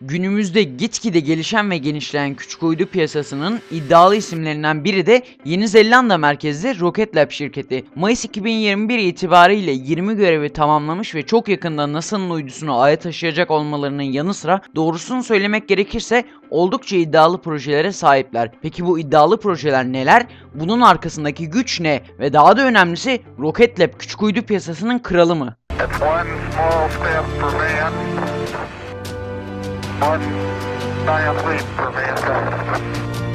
Günümüzde gitgide gelişen ve genişleyen küçük uydu piyasasının iddialı isimlerinden biri de Yeni Zelanda merkezli Rocket Lab şirketi. Mayıs 2021 itibariyle 20 görevi tamamlamış ve çok yakında NASA'nın uydusunu Ay'a taşıyacak olmalarının yanı sıra doğrusunu söylemek gerekirse oldukça iddialı projelere sahipler. Peki bu iddialı projeler neler? Bunun arkasındaki güç ne? Ve daha da önemlisi Rocket Lab küçük uydu piyasasının kralı mı? It's one small step for man, one giant leap for mankind.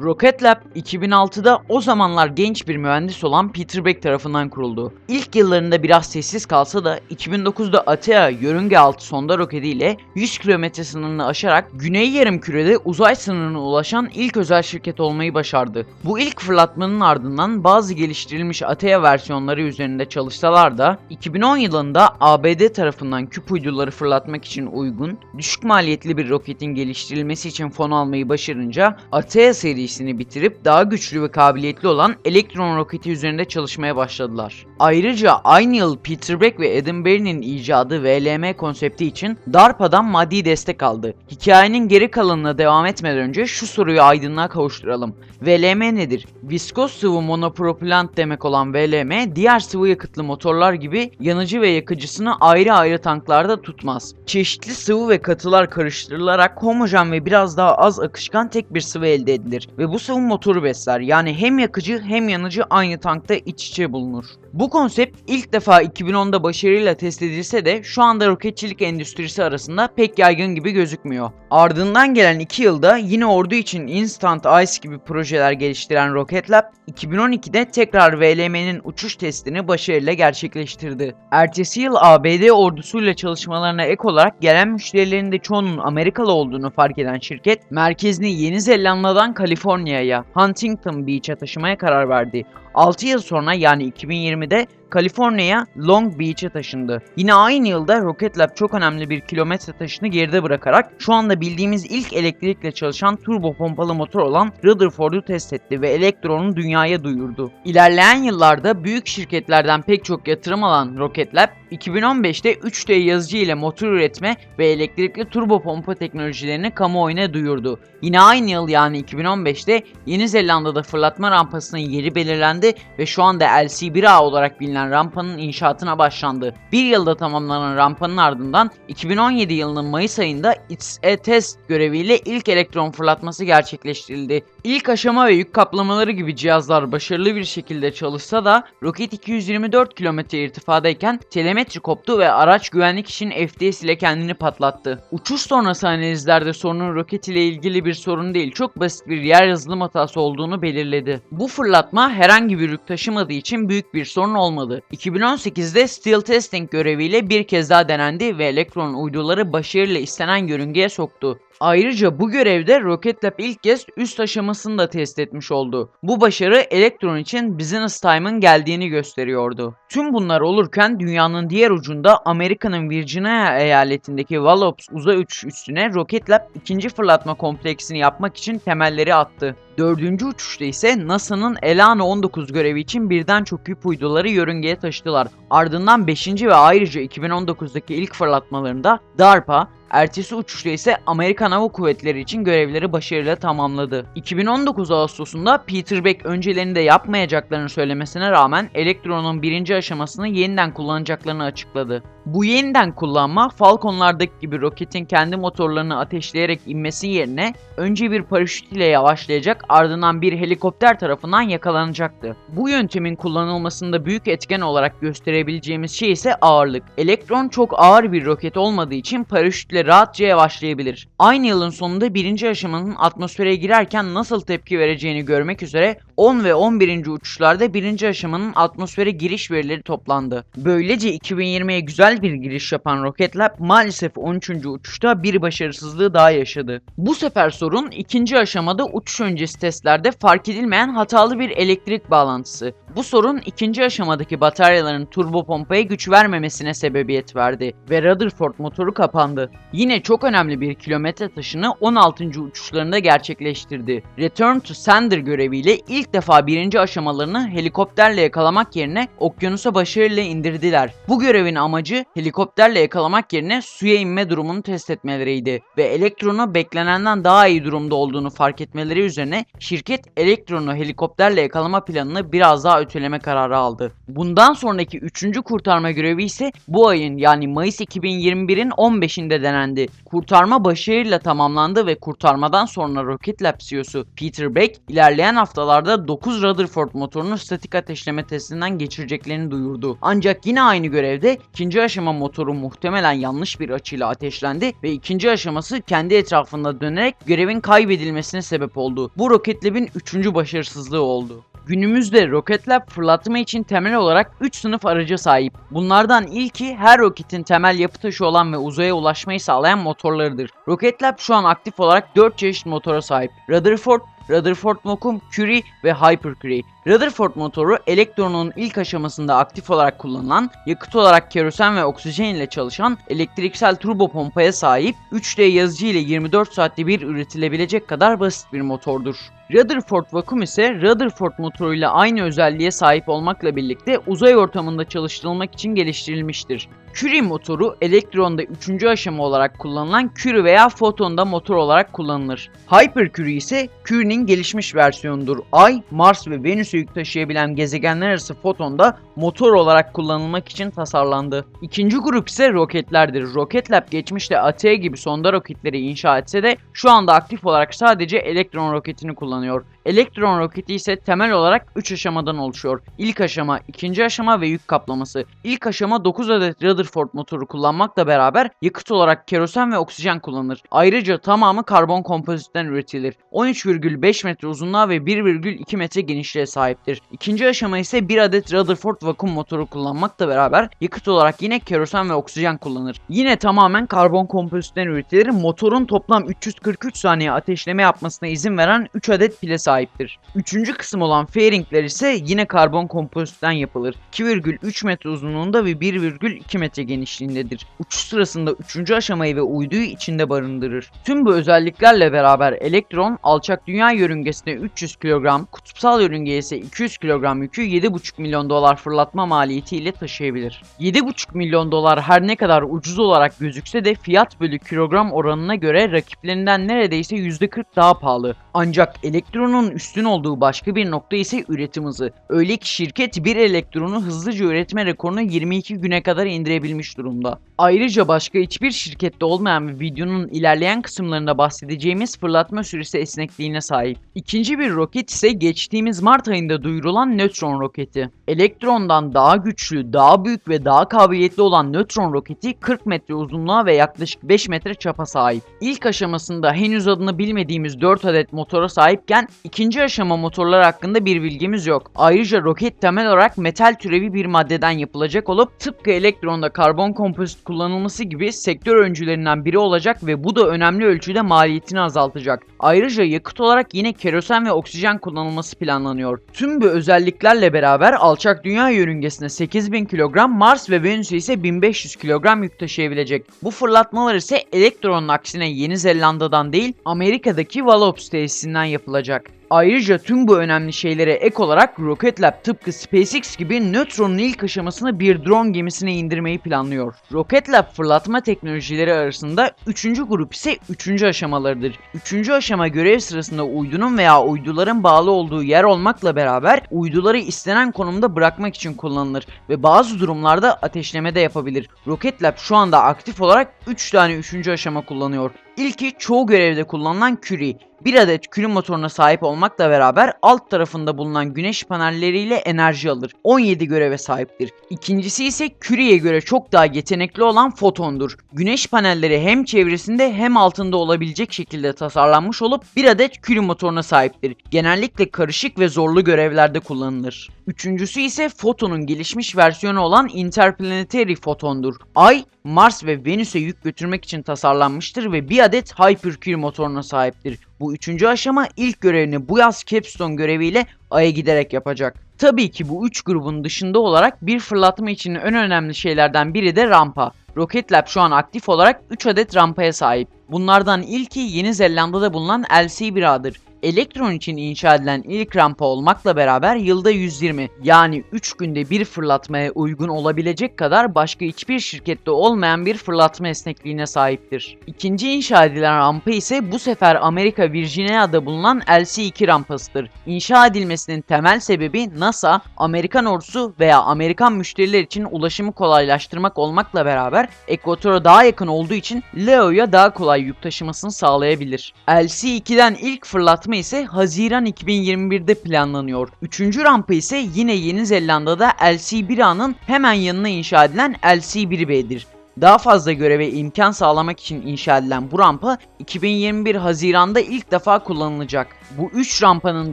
Rocket Lab 2006'da o zamanlar genç bir mühendis olan Peter Beck tarafından kuruldu. İlk yıllarında biraz sessiz kalsa da 2009'da Atea yörünge altı sonda roketiyle 100 kilometre sınırını aşarak Güney Yarımküre'de uzay sınırına ulaşan ilk özel şirket olmayı başardı. Bu ilk fırlatmanın ardından bazı geliştirilmiş Atea versiyonları üzerinde çalışsalar da 2010 yılında ABD tarafından küp uyduları fırlatmak için uygun, düşük maliyetli bir roketin geliştirilmesi için fon almayı başarınca Atea serisini bitirip daha güçlü ve kabiliyetli olan Electron roketi üzerinde çalışmaya başladılar. Ayrıca aynı yıl Peter Beck ve Adam Berry'nin icadı VLM konsepti için DARPA'dan maddi destek aldı. Hikayenin geri kalanına devam etmeden önce şu soruyu aydınlığa kavuşturalım. VLM nedir? Viskoz sıvı monopropülant demek olan VLM, diğer sıvı yakıtlı motorlar gibi yanıcı ve yakıcısını ayrı ayrı tanklarda tutmaz. Çeşitli sıvı ve katılar karıştırılarak homojen ve biraz daha az akışkan tek bir sıvı elde edilir ve bu sıvı motoru besler. Yani hem yakıcı hem yanıcı aynı tankta iç içe bulunur. Bu konsept ilk defa 2010'da başarıyla test edilse de şu anda roketçilik endüstrisi arasında pek yaygın gibi gözükmüyor. Ardından gelen 2 yılda yine ordu için Instant Ice gibi projeler geliştiren Rocket Lab 2012'de tekrar VLM'nin uçuş testini başarıyla gerçekleştirdi. Ertesi yıl ABD ordusuyla çalışmalarına ek olarak gelen müşterilerin de çoğunun Amerikalı olduğunu fark eden şirket merkezini Yeni Zelanda'dan Kaliforniya'ya Huntington Beach'e taşımaya karar verdi. 6 yıl sonra yani 2020'de Kaliforniya Long Beach'e taşındı. Yine aynı yılda Rocket Lab çok önemli bir kilometre taşını geride bırakarak şu anda bildiğimiz ilk elektrikle çalışan turbo pompalı motor olan Rutherford'u test etti ve Electron'u dünyaya duyurdu. İlerleyen yıllarda büyük şirketlerden pek çok yatırım alan Rocket Lab 2015'te 3D yazıcı ile motor üretme ve elektrikli turbo pompa teknolojilerini kamuoyuna duyurdu. Yine aynı yıl yani 2015'te Yeni Zelanda'da fırlatma rampasının yeri belirlendi ve şu anda LC1A olarak bilinen rampanın inşaatına başlandı. Bir yılda tamamlanan rampanın ardından 2017 yılının Mayıs ayında It's a Test göreviyle ilk elektron fırlatması gerçekleştirildi. İlk aşama ve yük kaplamaları gibi cihazlar başarılı bir şekilde çalışsa da roket 224 km irtifadayken telemetri koptu ve araç güvenlik için FTS ile kendini patlattı. Uçuş sonrası analizlerde sorunun roket ile ilgili bir sorun değil, çok basit bir yer yazılım hatası olduğunu belirledi. Bu fırlatma herhangi bir yük taşımadığı için büyük bir sorun olmadı. 2018'de Steel Testing göreviyle bir kez daha denendi ve elektron uyduları başarıyla istenen yörüngeye soktu. Ayrıca bu görevde Rocket Lab ilk kez üst aşamasını da test etmiş oldu. Bu başarı Electron için business time'ın geldiğini gösteriyordu. Tüm bunlar olurken dünyanın diğer ucunda Amerika'nın Virginia eyaletindeki Wallops uzay uçuş üstüne Rocket Lab ikinci fırlatma kompleksini yapmak için temelleri attı. Dördüncü uçuşta ise NASA'nın Elana 19 görevi için birden çok küp uyduları yörüngeye taşıdılar. Ardından 5. ve ayrıca 2019'daki ilk fırlatmalarında DARPA, Ertesi uçuşta ise Amerikan Hava Kuvvetleri için görevleri başarıyla tamamladı. 2019 Ağustos'unda Peter Beck öncelerinde yapmayacaklarını söylemesine rağmen Elektron'un birinci aşamasını yeniden kullanacaklarını açıkladı. Bu yeniden kullanma Falcon'lardaki gibi roketin kendi motorlarını ateşleyerek inmesi yerine önce bir paraşüt ile yavaşlayacak ardından bir helikopter tarafından yakalanacaktı. Bu yöntemin kullanılmasında büyük etken olarak gösterebileceğimiz şey ise ağırlık. Elektron çok ağır bir roket olmadığı için paraşütle rahatça yavaşlayabilir. Aynı yılın sonunda birinci aşamanın atmosfere girerken nasıl tepki vereceğini görmek üzere 10 ve 11. uçuşlarda birinci aşamanın atmosfere giriş verileri toplandı. Böylece 2020'ye güzel bir giriş yapan Rocket Lab maalesef 13. uçuşta bir başarısızlığı daha yaşadı. Bu sefer sorun ikinci aşamada uçuş öncesi testlerde fark edilmeyen hatalı bir elektrik bağlantısı. Bu sorun ikinci aşamadaki bataryaların turbopompaya güç vermemesine sebebiyet verdi ve Rutherford motoru kapandı. Yine çok önemli bir kilometre taşını 16. uçuşlarında gerçekleştirdi. Return to Sender göreviyle ilk defa birinci aşamalarını helikopterle yakalamak yerine okyanusa başarıyla indirdiler. Bu görevin amacı helikopterle yakalamak yerine suya inme durumunu test etmeleriydi ve Elektron'u beklenenden daha iyi durumda olduğunu fark etmeleri üzerine şirket Elektron'u helikopterle yakalama planını biraz daha öteleme kararı aldı. Bundan sonraki 3. kurtarma görevi ise bu ayın yani Mayıs 2021'in 15'inde denendi. Kurtarma başarıyla tamamlandı ve kurtarmadan sonra Rocket Lab CEO'su Peter Beck ilerleyen haftalarda 9 Rutherford motorunu statik ateşleme testinden geçireceklerini duyurdu. Ancak yine aynı görevde ikinci aşama motoru muhtemelen yanlış bir açıyla ateşlendi ve ikinci aşaması kendi etrafında dönerek görevin kaybedilmesine sebep oldu. Bu Rocket Lab'in 3. başarısızlığı oldu. Günümüzde Rocket Lab fırlatma için temel olarak 3 sınıf araca sahip. Bunlardan ilki her roketin temel yapı taşı olan ve uzaya ulaşmayı sağlayan motorlarıdır. Rocket Lab şu an aktif olarak 4 çeşit motora sahip. Rutherford, Rutherford Mokum, Curie ve Hyper Curie. Rutherford motoru elektronun ilk aşamasında aktif olarak kullanılan, yakıt olarak kerosen ve oksijen ile çalışan elektriksel turbo pompaya sahip 3D yazıcı ile 24 saatte bir üretilebilecek kadar basit bir motordur. Rutherford vakum ise Rutherford motoruyla aynı özelliğe sahip olmakla birlikte uzay ortamında çalıştırılmak için geliştirilmiştir. Curie motoru elektronda 3. aşama olarak kullanılan Curie veya fotonda motor olarak kullanılır. Hyper Curie ise Curie'nin gelişmiş versiyonudur. Ay, Mars ve Venüs'e yük taşıyabilen gezegenler arası fotonda motor olarak kullanılmak için tasarlandı. İkinci grup ise roketlerdir. Rocket Lab geçmişte ATE gibi sonda roketleri inşa etse de şu anda aktif olarak sadece elektron roketini kullanıyor. Elektron roketi ise temel olarak 3 aşamadan oluşuyor. İlk aşama, ikinci aşama ve yük kaplaması. İlk aşama 9 adet Rutherford motoru kullanmakla beraber yakıt olarak kerosen ve oksijen kullanılır. Ayrıca tamamı karbon kompozitten üretilir. 13,5 metre uzunluğa ve 1,2 metre genişliğe sahiptir. İkinci aşama ise 1 adet Rutherford vakum motoru kullanmakla beraber yakıt olarak yine kerosen ve oksijen kullanır. Yine tamamen karbon kompozitten üretilir. Motorun toplam 343 saniye ateşleme yapmasına izin veren 3 adet pile sahiptir. Üçüncü kısım olan fairingler ise yine karbon kompozitten yapılır. 2,3 metre uzunluğunda ve 1,2 metre genişliğindedir. Uçuş sırasında 3. aşamayı ve uyduyu içinde barındırır. Tüm bu özelliklerle beraber elektron alçak dünya yörüngesine 300 kilogram, kutupsal yörüngeye ise 200 kilogram yükü 7,5 milyon dolar fırlatma maliyetiyle taşıyabilir. 7,5 milyon dolar her ne kadar ucuz olarak gözükse de fiyat bölü kilogram oranına göre rakiplerinden neredeyse %40 daha pahalı. Ancak elektronun üstün olduğu başka bir nokta ise üretim hızı. Öyle ki şirket bir elektronu hızlıca üretme rekorunu 22 güne kadar indirebilmiş durumda. Ayrıca başka hiçbir şirkette olmayan ve videonun ilerleyen kısımlarında bahsedeceğimiz fırlatma süresi esnekliğine sahip. İkinci bir roket ise geçtiğimiz Mart ayında duyurulan nötron roketi. Elektrondan daha güçlü, daha büyük ve daha kabiliyetli olan nötron roketi 40 metre uzunluğa ve yaklaşık 5 metre çapa sahip. İlk aşamasında henüz adını bilmediğimiz 4 adet motora sahipken ikinci aşama motorlar hakkında bir bilgimiz yok. Ayrıca roket temel olarak metal türevi bir maddeden yapılacak olup tıpkı elektronda karbon kompozit kullanılması gibi sektör öncülerinden biri olacak ve bu da önemli ölçüde maliyetini azaltacak. Ayrıca yakıt olarak yine kerosen ve oksijen kullanılması planlanıyor. Tüm bu özelliklerle beraber alçak dünya yörüngesine 8000 kilogram, Mars ve Venüs'e ise 1500 kilogram yük taşıyabilecek. Bu fırlatmalar ise elektronun aksine Yeni Zelanda'dan değil Amerika'daki Wallops tesisinden yapılacak. Ayrıca tüm bu önemli şeylere ek olarak Rocket Lab tıpkı SpaceX gibi nötronun ilk aşamasını bir drone gemisine indirmeyi planlıyor. Rocket Lab fırlatma teknolojileri arasında 3. grup ise 3. aşamalarıdır. 3. aşama görev sırasında uydunun veya uyduların bağlı olduğu yer olmakla beraber uyduları istenen konumda bırakmak için kullanılır ve bazı durumlarda ateşleme de yapabilir. Rocket Lab şu anda aktif olarak 3 tane 3. aşama kullanıyor. İlki çoğu görevde kullanılan Curie. Bir adet Curie motoruna sahip olmakla beraber alt tarafında bulunan güneş panelleriyle enerji alır. 17 göreve sahiptir. İkincisi ise Curie'ye göre çok daha yetenekli olan Photon'dur. Güneş panelleri hem çevresinde hem altında olabilecek şekilde tasarlanmış olup bir adet Curie motoruna sahiptir. Genellikle karışık ve zorlu görevlerde kullanılır. Üçüncüsü ise Photon'un gelişmiş versiyonu olan Interplanetary Photon'dur. Ay, Mars ve Venüs'e yük götürmek için tasarlanmıştır ve bir adet Hypercurie motoruna sahiptir. Bu üçüncü aşama ilk görevini bu yaz Capstone göreviyle Ay'a giderek yapacak. Tabii ki bu üç grubun dışında olarak bir fırlatma için en önemli şeylerden biri de rampa. Rocket Lab şu an aktif olarak 3 adet rampaya sahip. Bunlardan ilki Yeni Zelanda'da bulunan LC1A'dır. Elektron için inşa edilen ilk rampa olmakla beraber yılda 120 yani 3 günde bir fırlatmaya uygun olabilecek kadar başka hiçbir şirkette olmayan bir fırlatma esnekliğine sahiptir. İkinci inşa edilen rampa ise bu sefer Amerika Virginia'da bulunan LC2 rampasıdır. İnşa edilmesinin temel sebebi NASA, Amerikan ordusu veya Amerikan müşteriler için ulaşımı kolaylaştırmak olmakla beraber ekvatora daha yakın olduğu için Leo'ya daha kolay yük taşımasını sağlayabilir. LC2'den ilk fırlatma ise Haziran 2021'de planlanıyor. Üçüncü rampa ise yine Yeni Zelanda'da LC1A'nın hemen yanına inşa edilen LC1B'dir. Daha fazla göreve imkan sağlamak için inşa edilen bu rampa 2021 Haziran'da ilk defa kullanılacak. Bu 3 rampanın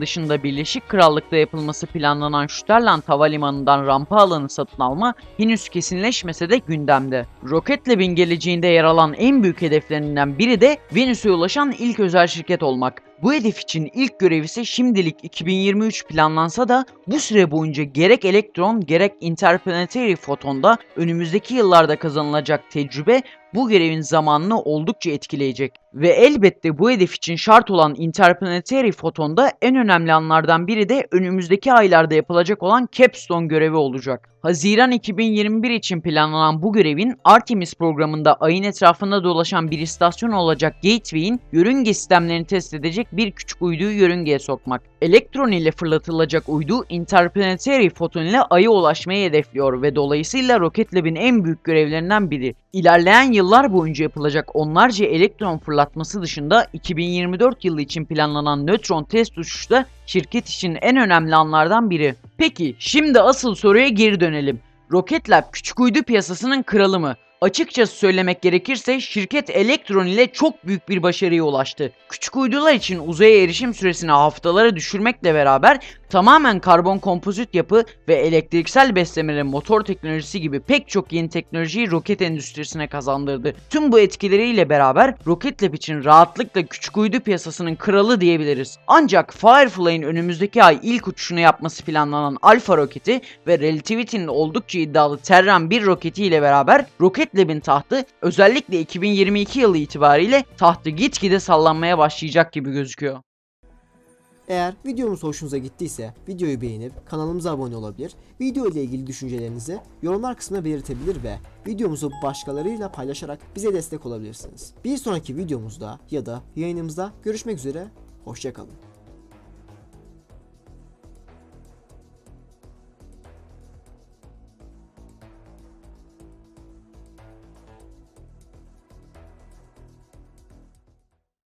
dışında Birleşik Krallık'ta yapılması planlanan Stutterland Havalimanı'ndan rampa alanı satın alma henüz kesinleşmese de gündemde. Rocket Lab'in geleceğinde yer alan en büyük hedeflerinden biri de Venüs'e ulaşan ilk özel şirket olmak. Bu hedef için ilk görev ise şimdilik 2023 planlansa da bu süre boyunca gerek elektron gerek interplanetary fotonda önümüzdeki yıllarda kazanılacak tecrübe bu görevin zamanını oldukça etkileyecek. Ve elbette bu hedef için şart olan interplanetary fotonda en önemli anlardan biri de önümüzdeki aylarda yapılacak olan Capstone görevi olacak. Haziran 2021 için planlanan bu görevin Artemis programında ayın etrafında dolaşan bir istasyon olacak Gateway'in yörünge sistemlerini test edecek bir küçük uyduyu yörüngeye sokmak. Elektron ile fırlatılacak uydu interplanetary foton ile Ay'a ulaşmayı hedefliyor ve dolayısıyla Rocket en büyük görevlerinden biri. İlerleyen yıllar boyunca yapılacak onlarca elektron fırlatması dışında 2024 yılı için planlanan nötron test uçuşu da şirket için en önemli anlardan biri. Peki şimdi asıl soruya geri dönelim. Rocket Lab küçük uydu piyasasının kralı mı? Açıkçası söylemek gerekirse şirket Elektron ile çok büyük bir başarıya ulaştı. Küçük uydular için uzaya erişim süresini haftalara düşürmekle beraber tamamen karbon kompozit yapı ve elektriksel beslemeli motor teknolojisi gibi pek çok yeni teknolojiyi roket endüstrisine kazandırdı. Tüm bu etkileriyle beraber Rocket Lab için rahatlıkla küçük uydu piyasasının kralı diyebiliriz. Ancak Firefly'in önümüzdeki ay ilk uçuşunu yapması planlanan Alpha roketi ve Relativity'nin oldukça iddialı Terran 1 roketi ile beraber Rocket Lab'in tahtı özellikle 2022 yılı itibariyle tahtı gitgide sallanmaya başlayacak gibi gözüküyor. Eğer videomuz hoşunuza gittiyse videoyu beğenip kanalımıza abone olabilir, video ile ilgili düşüncelerinizi yorumlar kısmına belirtebilir ve videomuzu başkalarıyla paylaşarak bize destek olabilirsiniz. Bir sonraki videomuzda ya da yayınımızda görüşmek üzere, hoşçakalın.